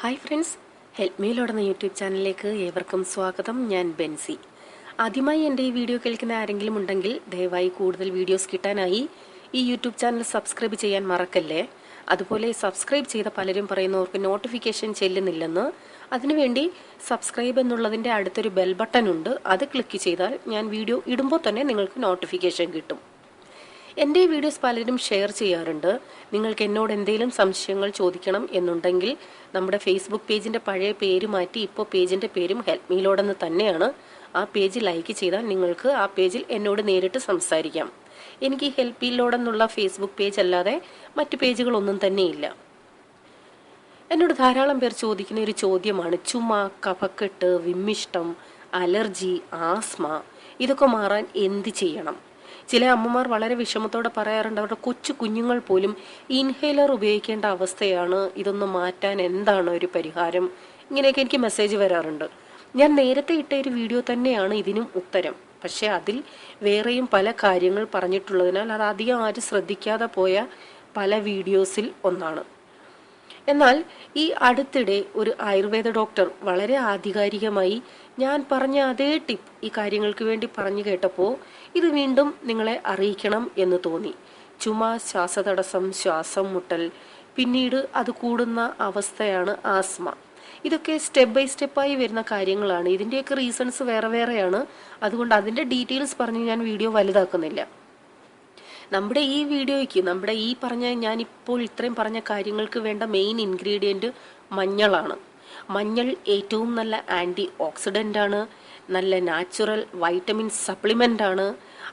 Hi friends help me ലോടുന്ന YouTube ചാനലിലേക്ക് ഏവർക്കും സ്വാഗതം. ഞാൻ ബെൻസി. ആദ്യമായി എന്റെ ഈ വീഡിയോ കേൾക്കുന്ന ആരെങ്കിലും ഉണ്ടെങ്കിൽ ദയവായി കൂടുതൽ വീഡിയോസ് കിട്ടാനായി ഈ യൂട്യൂബ് ചാനൽ സബ്സ്ക്രൈബ് ചെയ്യാൻ മറക്കല്ലേ? അതുപോലെ സബ്സ്ക്രൈബ് ചെയ്ത പലരും പറയുന്നവർക്ക് നോട്ടിഫിക്കേഷൻ ചെല്ലുന്നില്ലെന്ന്. അതിനുവേണ്ടി സബ്സ്ക്രൈബ് എന്നുള്ളതിന്റെ അടുത്തൊരു ബെൽ ബട്ടൺ ഉണ്ട്. അത് ക്ലിക്ക് ചെയ്താൽ ഞാൻ വീഡിയോ ഇടുമ്പോൾ തന്നെ നിങ്ങൾക്ക് നോട്ടിഫിക്കേഷൻ കിട്ടും. എന്റെ ഈ വീഡിയോസ് പലരും ഷെയർ ചെയ്യാറുണ്ട്. നിങ്ങൾക്ക് എന്നോട് എന്തെങ്കിലും സംശയങ്ങൾ ചോദിക്കണം എന്നുണ്ടെങ്കിൽ നമ്മുടെ ഫേസ്ബുക്ക് പേജിന്റെ പഴയ പേര് മാറ്റി ഇപ്പോൾ പേജിന്റെ പേരും ഹെൽപ്പ് മീലോടെന്ന് തന്നെയാണ്. ആ പേജ് ലൈക്ക് ചെയ്താൽ നിങ്ങൾക്ക് ആ പേജിൽ എന്നോട് നേരിട്ട് സംസാരിക്കാം. എനിക്ക് ഹെൽപ്പ് മീലോടെന്നുള്ള ഫേസ്ബുക്ക് പേജ് അല്ലാതെ മറ്റു പേജുകളൊന്നും തന്നെയില്ല. എന്നോട് ധാരാളം പേർ ചോദിക്കുന്ന ഒരു ചോദ്യമാണ്. ചുമ കഫക്കെട്ട് വിമ്മിഷ്ടം അലർജി ആസ്മ ഇതൊക്കെ മാറാൻ എന്ത് ചെയ്യണം? ചില അമ്മമാർ വളരെ വിഷമത്തോടെ പറയാറുണ്ട് അവരുടെ കൊച്ചു കുഞ്ഞുങ്ങൾ പോലും ഇൻഹേലർ ഉപയോഗിക്കേണ്ട അവസ്ഥയാണ്. ഇതൊന്ന് മാറ്റാൻ എന്താണ് ഒരു പരിഹാരം? ഇങ്ങനെയൊക്കെ എനിക്ക് മെസ്സേജ് വരാറുണ്ട്. ഞാൻ നേരത്തെ ഇട്ട ഒരു വീഡിയോ തന്നെയാണ് ഇതിനും ഉത്തരം. പക്ഷെ അതിൽ വേറെയും പല കാര്യങ്ങൾ പറഞ്ഞിട്ടുള്ളതിനാൽ അത് അധികം ആരും ശ്രദ്ധിക്കാതെ പോയ പല വീഡിയോസിൽ ഒന്നാണ്. എന്നാൽ ഈ അടുത്തിടെ ഒരു ആയുർവേദ ഡോക്ടർ വളരെ ആധികാരികമായി ഞാൻ പറഞ്ഞ അതേ ടിപ്പ് ഈ കാര്യങ്ങൾക്ക് വേണ്ടി പറഞ്ഞു കേട്ടപ്പോൾ ഇത് വീണ്ടും നിങ്ങളെ അറിയിക്കണം എന്ന് തോന്നി. ചുമ ശ്വാസതടസ്സം ശ്വാസം മുട്ടൽ പിന്നീട് അത് കൂടുന്ന അവസ്ഥയാണ് ആസ്മ. ഇതൊക്കെ സ്റ്റെപ്പ് ബൈ സ്റ്റെപ്പായി വരുന്ന കാര്യങ്ങളാണ്. ഇതിന്റെയൊക്കെ റീസൺസ് വേറെ വേറെയാണ്. അതുകൊണ്ട് അതിന്റെ ഡീറ്റെയിൽസ് പറഞ്ഞ് ഞാൻ വീഡിയോ വലുതാക്കുന്നില്ല. നമ്മുടെ ഈ വീഡിയോയ്ക്ക് നമ്മുടെ ഈ പറഞ്ഞ ഞാനിപ്പോൾ ഇത്രയും പറഞ്ഞ കാര്യങ്ങൾക്ക് വേണ്ട മെയിൻ ഇൻഗ്രീഡിയന്റ് മഞ്ഞളാണ്. മഞ്ഞൾ ഏറ്റവും നല്ല ആന്റി ഓക്സിഡന്റ് ആണ് നല്ല നാച്ചുറൽ വൈറ്റമിൻ സപ്ലിമെന്റ് ആണ്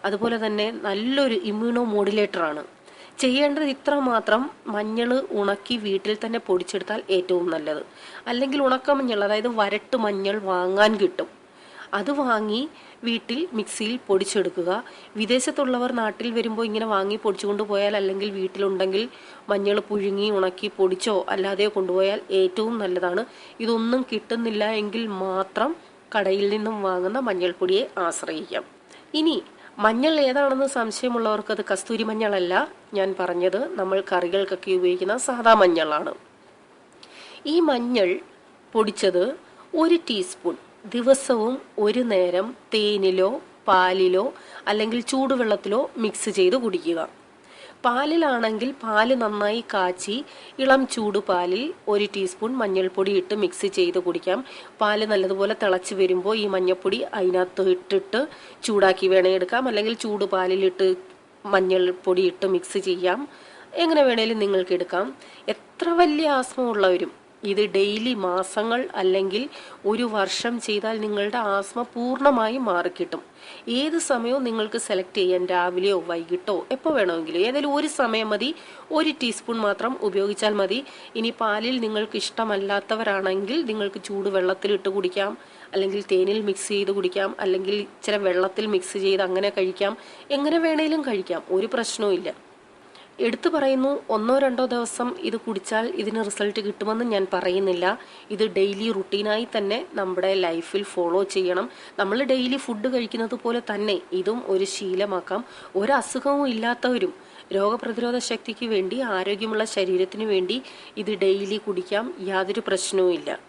അതുപോലെ തന്നെ നല്ലൊരു ഇമ്മ്യൂണോ മോഡുലേറ്റർ ആണ്. ചെയ്യേണ്ടത് ഇത്ര മാത്രം മഞ്ഞൾ ഉണക്കി വീട്ടിൽ തന്നെ പൊടിച്ചെടുത്താൽ ഏറ്റവും നല്ലത്. അല്ലെങ്കിൽ ഉണക്ക മഞ്ഞൾ അതായത് വരട്ട് മഞ്ഞൾ വാങ്ങാൻ കിട്ടും. അത് വാങ്ങി വീട്ടിൽ മിക്സിയിൽ പൊടിച്ചെടുക്കുക. വിദേശത്തുള്ളവർ നാട്ടിൽ വരുമ്പോൾ ഇങ്ങനെ വാങ്ങി പൊടിച്ചു കൊണ്ടുപോയാൽ അല്ലെങ്കിൽ വീട്ടിലുണ്ടെങ്കിൽ മഞ്ഞൾ പുഴുങ്ങി ഉണക്കി പൊടിച്ചോ അല്ലാതെയോ കൊണ്ടുപോയാൽ ഏറ്റവും നല്ലതാണ്. ഇതൊന്നും കിട്ടുന്നില്ല എങ്കിൽ മാത്രം കടയിൽ നിന്നും വാങ്ങുന്ന മഞ്ഞൾപ്പൊടിയെ ആശ്രയിക്കാം. ഇനി മഞ്ഞൾ ഏതാണെന്ന് സംശയമുള്ളവർക്ക് അത് കസ്തൂരി മഞ്ഞളല്ല. ഞാൻ പറഞ്ഞത് നമ്മൾ കറികൾക്കൊക്കെ ഉപയോഗിക്കുന്ന സാധാ മഞ്ഞളാണ്. ഈ മഞ്ഞൾ പൊടിച്ചത് ഒരു ടീസ്പൂൺ ദിവസവും ഒരു നേരം തേനിലോ പാലിലോ അല്ലെങ്കിൽ ചൂടുവെള്ളത്തിലോ മിക്സ് ചെയ്ത് കുടിക്കുക. പാലിലാണെങ്കിൽ പാൽ നന്നായി കാച്ചി ഇളം ചൂട് പാലിൽ ഒരു ടീസ്പൂൺ മഞ്ഞൾപ്പൊടി ഇട്ട് മിക്സ് ചെയ്ത് കുടിക്കാം. പാൽ നല്ലതുപോലെ തിളച്ച് വരുമ്പോൾ ഈ മഞ്ഞൾപ്പൊടി അതിനകത്ത് ഇട്ടിട്ട് ചൂടാക്കി വേണേ എടുക്കാം. അല്ലെങ്കിൽ ചൂട് പാലിലിട്ട് മഞ്ഞൾപ്പൊടി ഇട്ട് മിക്സ് ചെയ്യാം. എങ്ങനെ വേണേലും നിങ്ങൾക്ക് എടുക്കാം. എത്ര വലിയ ആസ്മ ഉള്ളവരും ഇത് ഡെയിലി മാസങ്ങൾ അല്ലെങ്കിൽ ഒരു വർഷം ചെയ്താൽ നിങ്ങളുടെ ആസ്മ പൂർണമായി മാറിക്കിട്ടും. ഏത് സമയവും നിങ്ങൾക്ക് സെലക്ട് ചെയ്യാൻ രാവിലെയോ വൈകിട്ടോ എപ്പോൾ വേണമെങ്കിലും ഏതെങ്കിലും ഒരു സമയം മതി. ഒരു ടീസ്പൂൺ മാത്രം ഉപയോഗിച്ചാൽ മതി. ഇനി പാലിൽ നിങ്ങൾക്ക് ഇഷ്ടമല്ലാത്തവരാണെങ്കിൽ നിങ്ങൾക്ക് ചൂട് വെള്ളത്തിലിട്ട് കുടിക്കാം. അല്ലെങ്കിൽ തേനിൽ മിക്സ് ചെയ്ത് കുടിക്കാം. അല്ലെങ്കിൽ ചില വെള്ളത്തിൽ മിക്സ് ചെയ്ത് അങ്ങനെ കഴിക്കാം. എങ്ങനെ വേണേലും കഴിക്കാം. ഒരു പ്രശ്നവും എടുത്തു പറയുന്നു ഒന്നോ രണ്ടോ ദിവസം ഇത് കുടിച്ചാൽ ഇതിന് റിസൾട്ട് കിട്ടുമെന്ന് ഞാൻ പറയുന്നില്ല. ഇത് ഡെയിലി റുട്ടീനായി തന്നെ നമ്മുടെ ലൈഫിൽ ഫോളോ ചെയ്യണം. നമ്മൾ ഡെയിലി ഫുഡ് കഴിക്കുന്നത് പോലെ തന്നെ ഇതും ഒരു ശീലമാക്കാം. ഒരു അസുഖവും ഇല്ലാത്തവരും രോഗപ്രതിരോധ ശക്തിക്ക് വേണ്ടി ആരോഗ്യമുള്ള ശരീരത്തിന് വേണ്ടി ഇത് ഡെയിലി കുടിക്കാം. യാതൊരു പ്രശ്നവും ഇല്ല.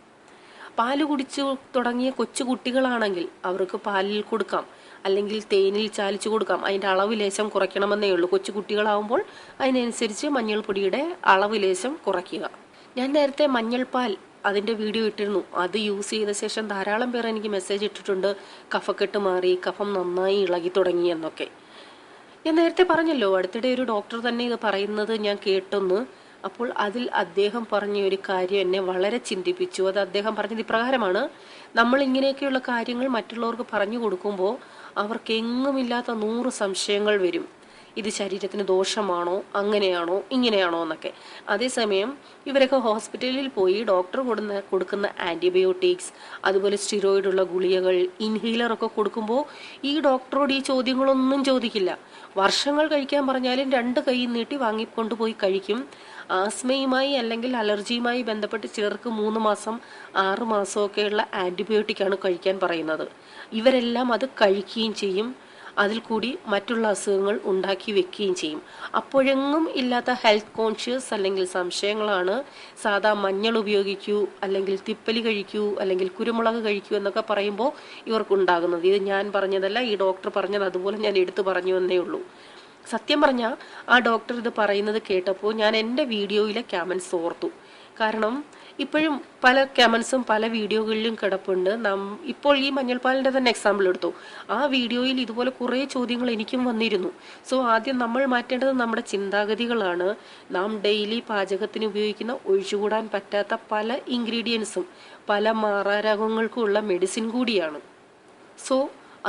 പാൽ കുടിച്ചു തുടങ്ങിയ കൊച്ചു കുട്ടികളാണെങ്കിൽ അവർക്ക് പാലിൽ കൊടുക്കാം. അല്ലെങ്കിൽ തേനിൽ ചാലിച്ചു കൊടുക്കാം. അതിന്റെ അളവ് ലേശം കുറയ്ക്കണമെന്നേ ഉള്ളൂ. കൊച്ചു കുട്ടികളാവുമ്പോൾ അതിനനുസരിച്ച് മഞ്ഞൾപ്പൊടിയുടെ അളവ് ലേശം കുറയ്ക്കുക. ഞാൻ നേരത്തെ മഞ്ഞൾപ്പാൽ അതിന്റെ വീഡിയോ ഇട്ടിരുന്നു. അത് യൂസ് ചെയ്ത ശേഷം ധാരാളം പേർ എനിക്ക് മെസ്സേജ് ഇട്ടിട്ടുണ്ട്. കഫക്കെട്ട് മാറി കഫം നന്നായി ഇളകി തുടങ്ങി എന്നൊക്കെ. ഞാൻ നേരത്തെ പറഞ്ഞല്ലോ അടുത്തിടെ ഒരു ഡോക്ടർ തന്നെ ഇത് പറയുന്നത് ഞാൻ കേട്ടെന്ന്. അപ്പോൾ അതിൽ അദ്ദേഹം പറഞ്ഞ ഒരു കാര്യം എന്നെ വളരെ ചിന്തിപ്പിച്ചു. അത് അദ്ദേഹം പറഞ്ഞത് ഇപ്രകാരമാണ് നമ്മൾ ഇങ്ങനെയൊക്കെയുള്ള കാര്യങ്ങൾ മറ്റുള്ളവർക്ക് പറഞ്ഞു കൊടുക്കുമ്പോൾ അവർക്ക് എങ്ങുമില്ലാത്ത നൂറ് സംശയങ്ങൾ വരും. ഇത് ശരീരത്തിന് ദോഷമാണോ അങ്ങനെയാണോ ഇങ്ങനെയാണോ എന്നൊക്കെ. അതേസമയം ഇവരൊക്കെ ഹോസ്പിറ്റലിൽ പോയി ഡോക്ടർ കൊടുക്കുന്ന കൊടുക്കുന്ന ആന്റിബയോട്ടിക്സ് അതുപോലെ സ്റ്റിറോയിഡുള്ള ഗുളികകൾ ഇൻഹീലറൊക്കെ കൊടുക്കുമ്പോൾ ഈ ഡോക്ടറോട് ഈ ചോദ്യങ്ങളൊന്നും ചോദിക്കില്ല. വർഷങ്ങൾ കഴിക്കാൻ പറഞ്ഞാലും രണ്ട് കൈ നീട്ടി വാങ്ങിക്കൊണ്ടുപോയി കഴിക്കും. ആസ്മയുമായി അല്ലെങ്കിൽ അലർജിയുമായി ബന്ധപ്പെട്ട് ചിലർക്ക് മൂന്ന് മാസം ആറ് മാസമൊക്കെയുള്ള ആന്റിബയോട്ടിക്കാണ് കഴിക്കാൻ പറയുന്നത്. ഇവരെല്ലാം അത് കഴിക്കുകയും ചെയ്യും. അതിൽ കൂടി മറ്റുള്ള അസുഖങ്ങൾ ഉണ്ടാക്കി വെക്കുകയും ചെയ്യും. അപ്പോഴെങ്ങും ഇല്ലാത്ത ഹെൽത്ത് കോൺഷ്യസ് അല്ലെങ്കിൽ സംശയങ്ങളാണ് സാധാ മഞ്ഞൾ ഉപയോഗിക്കൂ അല്ലെങ്കിൽ തിപ്പലി കഴിക്കൂ അല്ലെങ്കിൽ കുരുമുളക് കഴിക്കൂ എന്നൊക്കെ പറയുമ്പോൾ ഇവർക്ക് ഉണ്ടാകുന്നത്. ഇത് ഞാൻ പറഞ്ഞതല്ല ഈ ഡോക്ടർ പറഞ്ഞത് അതുപോലെ ഞാൻ എടുത്തു പറഞ്ഞു എന്നേ ഉള്ളൂ. സത്യം പറഞ്ഞാൽ ആ ഡോക്ടർ ഇത് പറയുന്നത് കേട്ടപ്പോൾ ഞാൻ എന്റെ വീഡിയോയിലെ ക്യാമൻസ് ഓർത്തു. കാരണം ഇപ്പോഴും പല കമൻസും പല വീഡിയോകളിലും കിടപ്പുണ്ട്. നാം ഇപ്പോൾ ഈ മഞ്ഞൾപ്പാലിന്റെ തന്നെ എക്സാമ്പിൾ എടുത്തു. ആ വീഡിയോയിൽ ഇതുപോലെ കുറേ ചോദ്യങ്ങൾ എനിക്കും വന്നിരുന്നു. സോ ആദ്യം നമ്മൾ മാറ്റേണ്ടത് നമ്മുടെ ചിന്താഗതികളാണ്. നാം ഡെയിലി പാചകത്തിന് ഉപയോഗിക്കുന്ന ഒഴിച്ചുകൂടാൻ പറ്റാത്ത പല ഇൻഗ്രീഡിയൻസും പല മാറാരോഗങ്ങൾക്കുമുള്ള മെഡിസിൻ കൂടിയാണ്. സോ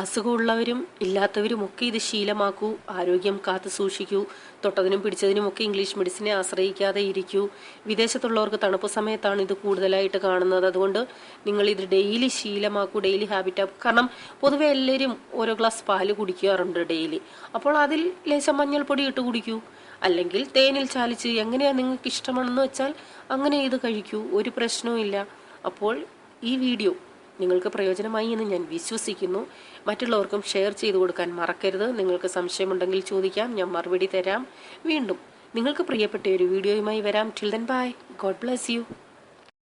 അസുഖമുള്ളവരും ഇല്ലാത്തവരും ഒക്കെ ഇത് ശീലമാക്കൂ ആരോഗ്യം കാത്തു സൂക്ഷിക്കൂ തൊട്ടതിനും പിടിച്ചതിനും ഒക്കെ ഇംഗ്ലീഷ് മെഡിസിനെ ആശ്രയിക്കാതെ ഇരിക്കൂ. വിദേശത്തുള്ളവർക്ക് തണുപ്പ് സമയത്താണ് ഇത് കൂടുതലായിട്ട് കാണുന്നത്. അതുകൊണ്ട് നിങ്ങൾ ഇത് ഡെയിലി ശീലമാക്കൂ ഡെയിലി ഹാബിറ്റ് കാരണം പൊതുവെ എല്ലാവരും ഓരോ ഗ്ലാസ് പാൽ കുടിക്കാറുണ്ട് ഡെയിലി. അപ്പോൾ അതിൽ ലേശം മഞ്ഞൾപ്പൊടി ഇട്ട് കുടിക്കൂ. അല്ലെങ്കിൽ തേനിൽ ചാലിച്ച് എങ്ങനെയാണ് നിങ്ങൾക്ക് ഇഷ്ടമാണെന്ന് വെച്ചാൽ അങ്ങനെ ഇത് കഴിക്കൂ. ഒരു പ്രശ്നവും അപ്പോൾ ഈ വീഡിയോ നിങ്ങൾക്ക് പ്രയോജനമായി എന്ന് ഞാൻ വിശ്വസിക്കുന്നു. മറ്റുള്ളവർക്കും ഷെയർ ചെയ്തു കൊടുക്കാൻ മറക്കരുത്. നിങ്ങൾക്ക് സംശയമുണ്ടെങ്കിൽ ചോദിക്കാം. ഞാൻ മറുപടി തരാം. വീണ്ടും നിങ്ങൾക്ക് പ്രിയപ്പെട്ട ഒരു വീഡിയോയുമായി വരാം. Till then bye god bless you